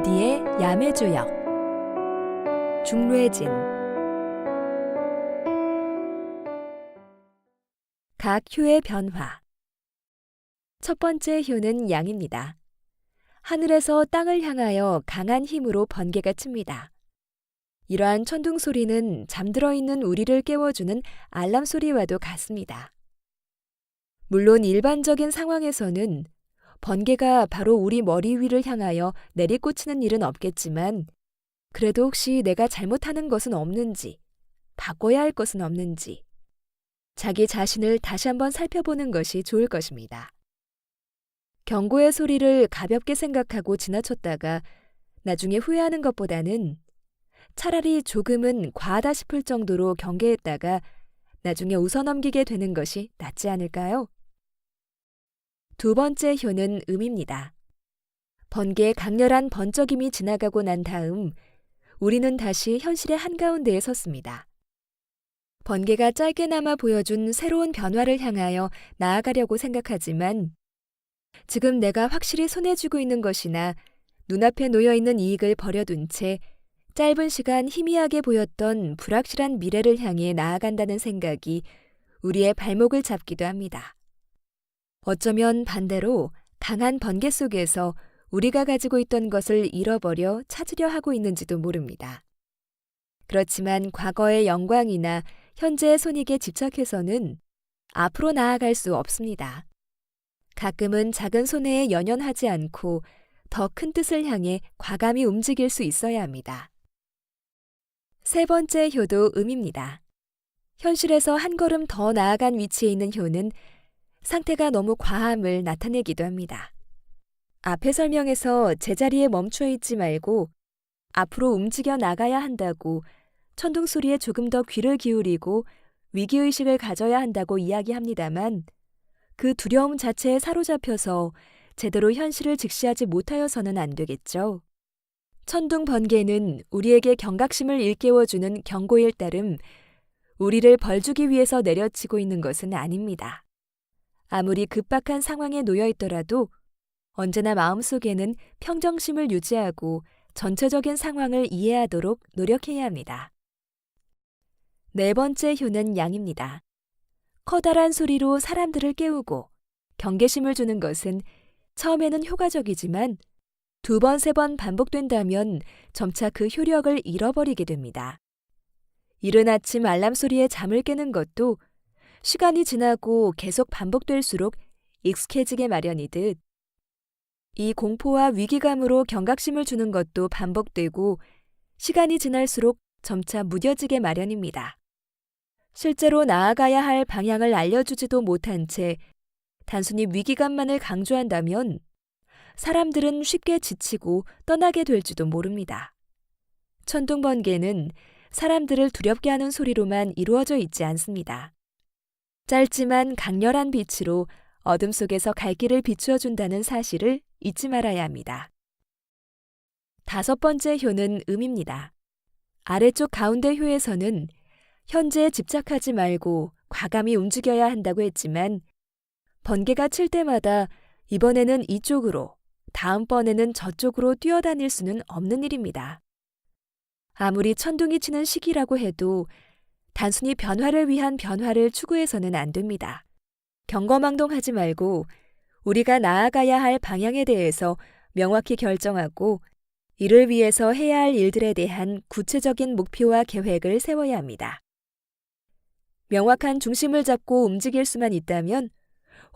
부디의 야매조역 중뇌진 각 효의 변화 첫 번째 효는 양입니다. 하늘에서 땅을 향하여 강한 힘으로 번개가 칩니다. 이러한 천둥 소리는 잠들어 있는 우리를 깨워주는 알람 소리와도 같습니다. 물론 일반적인 상황에서는 번개가 바로 우리 머리 위를 향하여 내리꽂히는 일은 없겠지만, 그래도 혹시 내가 잘못하는 것은 없는지, 바꿔야 할 것은 없는지, 자기 자신을 다시 한번 살펴보는 것이 좋을 것입니다. 경고의 소리를 가볍게 생각하고 지나쳤다가 나중에 후회하는 것보다는 차라리 조금은 과하다 싶을 정도로 경계했다가 나중에 웃어넘기게 되는 것이 낫지 않을까요? 두 번째 효는 음입니다. 번개의 강렬한 번쩍임이 지나가고 난 다음 우리는 다시 현실의 한가운데에 섰습니다. 번개가 짧게나마 보여준 새로운 변화를 향하여 나아가려고 생각하지만 지금 내가 확실히 손에 쥐고 있는 것이나 눈앞에 놓여 있는 이익을 버려둔 채 짧은 시간 희미하게 보였던 불확실한 미래를 향해 나아간다는 생각이 우리의 발목을 잡기도 합니다. 어쩌면 반대로 강한 번개 속에서 우리가 가지고 있던 것을 잃어버려 찾으려 하고 있는지도 모릅니다. 그렇지만 과거의 영광이나 현재의 손익에 집착해서는 앞으로 나아갈 수 없습니다. 가끔은 작은 손해에 연연하지 않고 더 큰 뜻을 향해 과감히 움직일 수 있어야 합니다. 세 번째 효도 음입니다. 현실에서 한 걸음 더 나아간 위치에 있는 효는 상태가 너무 과함을 나타내기도 합니다. 앞에 설명에서 제자리에 멈춰 있지 말고 앞으로 움직여 나가야 한다고 천둥 소리에 조금 더 귀를 기울이고 위기의식을 가져야 한다고 이야기합니다만 그 두려움 자체에 사로잡혀서 제대로 현실을 직시하지 못하여서는 안 되겠죠. 천둥 번개는 우리에게 경각심을 일깨워주는 경고일 따름 우리를 벌주기 위해서 내려치고 있는 것은 아닙니다. 아무리 급박한 상황에 놓여 있더라도 언제나 마음속에는 평정심을 유지하고 전체적인 상황을 이해하도록 노력해야 합니다. 네 번째 효는 양입니다. 커다란 소리로 사람들을 깨우고 경계심을 주는 것은 처음에는 효과적이지만 두 번, 세 번 반복된다면 점차 그 효력을 잃어버리게 됩니다. 이른 아침 알람 소리에 잠을 깨는 것도 시간이 지나고 계속 반복될수록 익숙해지게 마련이듯 이 공포와 위기감으로 경각심을 주는 것도 반복되고 시간이 지날수록 점차 무뎌지게 마련입니다. 실제로 나아가야 할 방향을 알려주지도 못한 채 단순히 위기감만을 강조한다면 사람들은 쉽게 지치고 떠나게 될지도 모릅니다. 천둥번개는 사람들을 두렵게 하는 소리로만 이루어져 있지 않습니다. 짧지만 강렬한 빛으로 어둠 속에서 갈 길을 비추어 준다는 사실을 잊지 말아야 합니다. 다섯 번째 효는 음입니다. 아래쪽 가운데 효에서는 현재에 집착하지 말고 과감히 움직여야 한다고 했지만 번개가 칠 때마다 이번에는 이쪽으로, 다음번에는 저쪽으로 뛰어다닐 수는 없는 일입니다. 아무리 천둥이 치는 시기라고 해도 단순히 변화를 위한 변화를 추구해서는 안 됩니다. 경거망동하지 말고 우리가 나아가야 할 방향에 대해서 명확히 결정하고 이를 위해서 해야 할 일들에 대한 구체적인 목표와 계획을 세워야 합니다. 명확한 중심을 잡고 움직일 수만 있다면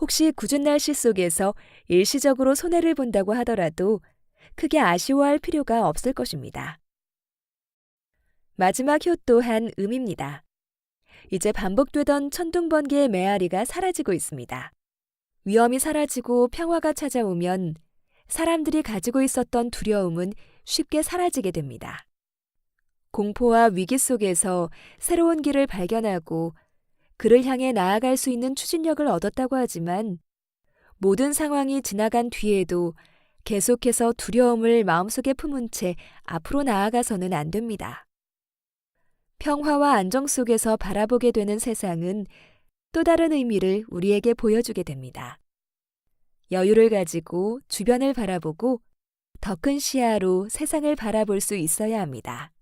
혹시 굳은 날씨 속에서 일시적으로 손해를 본다고 하더라도 크게 아쉬워할 필요가 없을 것입니다. 마지막 효 또한 음입니다. 이제 반복되던 천둥번개의 메아리가 사라지고 있습니다. 위험이 사라지고 평화가 찾아오면 사람들이 가지고 있었던 두려움은 쉽게 사라지게 됩니다. 공포와 위기 속에서 새로운 길을 발견하고 그를 향해 나아갈 수 있는 추진력을 얻었다고 하지만 모든 상황이 지나간 뒤에도 계속해서 두려움을 마음속에 품은 채 앞으로 나아가서는 안 됩니다. 평화와 안정 속에서 바라보게 되는 세상은 또 다른 의미를 우리에게 보여주게 됩니다. 여유를 가지고 주변을 바라보고 더 큰 시야로 세상을 바라볼 수 있어야 합니다.